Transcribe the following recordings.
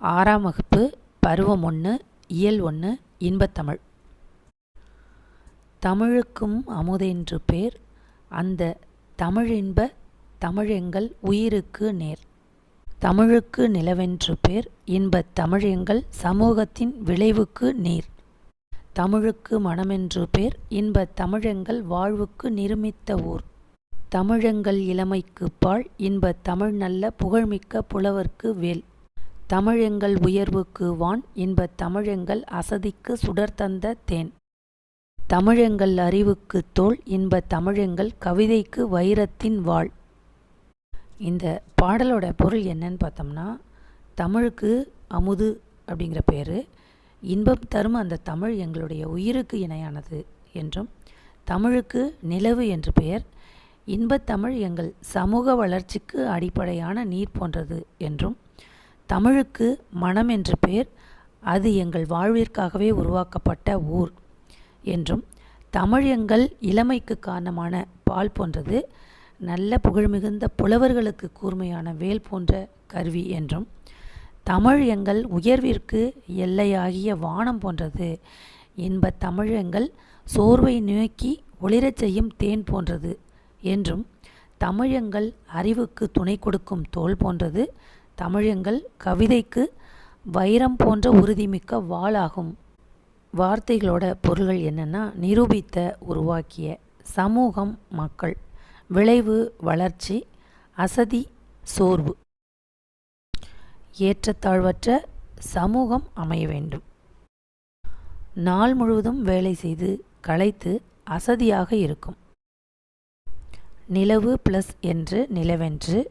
ஆறாம் வகுப்பு பருவம் ஒன்று இயல் ஒன்று இன்பத்தமிழ். தமிழுக்கும் அமுதென்று பேர் அந்த தமிழின்ப தமிழெங்கள் உயிருக்கு நேர். தமிழுக்கு நிலவென்று பேர் இன்பத் தமிழெங்கள் சமூகத்தின் விளைவுக்கு நீர். தமிழுக்கு மனமென்று பேர் இன்பத் தமிழெங்கள் வாழ்வுக்கு நிருமித்த ஊர். தமிழெங்கள் இளமைக்கு பாழ் இன்பத் தமிழ் நல்ல புகழ்மிக்க புலவர்க்கு வேல். தமிழெங்கள் உயர்வுக்கு வான் இன்பத் தமிழெங்கள் அசதிக்கு சுடர் தந்த தேன். தமிழெங்கள் அறிவுக்கு தோல் இன்பத் தமிழெங்கள் கவிதைக்கு வைரத்தின் வாழ் இந்த பாடலோட பொருள் என்னன்னு பார்த்தோம்னா தமிழுக்கு அமுது அப்படிங்கிற பேர். இன்பம் தரும் அந்த தமிழ் எங்களுடைய உயிருக்கு இணையானது என்றும் தமிழுக்கு நிலவு என்று பெயர். இன்பத்தமிழ் எங்கள் சமூக வளர்ச்சிக்கு அடிப்படையான நீர் போன்றது என்றும் தமிழுக்கு மனம் என்று பெயர் அது எங்கள் வாழ்விற்காகவே உருவாக்கப்பட்ட ஊர் என்றும் தமிழ் எங்கள் இளமைக்கு காரணமான பால் போன்றது நல்ல புகழ்மிகுந்த புலவர்களுக்கு கூர்மையான வேல் போன்ற கருவி என்றும் தமிழ் எங்கள் உயர்விற்கு எல்லையாகிய வானம் போன்றது இன்ப தமிழ் எங்கள் சோர்வை நோக்கி ஒளிரச் செய்யும் தேன் போன்றது என்றும் தமிழெங்கள் அறிவுக்கு துணை கொடுக்கும் தோல் போன்றது தமிழெங்கள் கவிதைக்கு வைரம் போன்ற உறுதிமிக்க வாளாகும். வார்த்தைகளோட பொருள்கள் என்னென்னா நிரூபித்த உருவாக்கிய சமூகம் மக்கள். விளைவு வளர்ச்சி அசதி சோர்வு. ஏற்றத்தாழ்வற்ற சமூகம் அமைய வேண்டும். நாள் முழுவதும் வேலை செய்து களைத்து அசதியாக இருக்கும். நிலவு ப்ளஸ் என்று நிலவென்று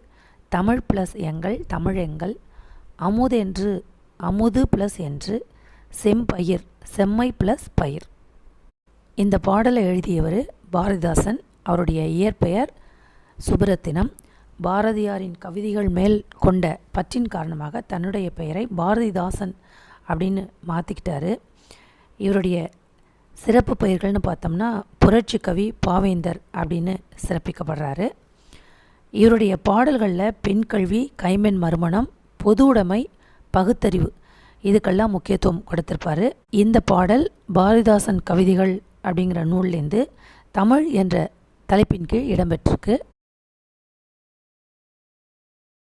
தமிழ் ப்ளஸ் எங்கள் தமிழெங்கள் அமுதென்று அமுது ப்ளஸ் என்று செம்பயிர் செம்மை ப்ளஸ் பயிர். இந்த பாடலை எழுதியவர் பாரதிதாசன். அவருடைய இயற்பெயர் சுபரத்தினம். பாரதியாரின் கவிதைகள் மேல் கொண்ட பற்றின் காரணமாக தன்னுடைய பெயரை பாரதிதாசன் அப்படின்னு மாற்றிக்கிட்டாரு இவருடைய சிறப்பு பெயர்கள்னு பார்த்தோம்னா புரட்சி கவி பாவேந்தர் அப்படின்னு சிறப்பிக்கப்படுறாரு. இவருடைய பாடல்களில் பெண் கல்வி கைமென் மறுமணம் பொது உடைமை பகுத்தறிவு இதுக்கெல்லாம் முக்கியத்துவம் கொடுத்திருப்பாரு. இந்த பாடல் பாரதிதாசன் கவிதைகள் அப்படிங்கிற நூல்லேருந்து தமிழ் என்ற தலைப்பின் கீழ் இடம்பெற்றிருக்கு.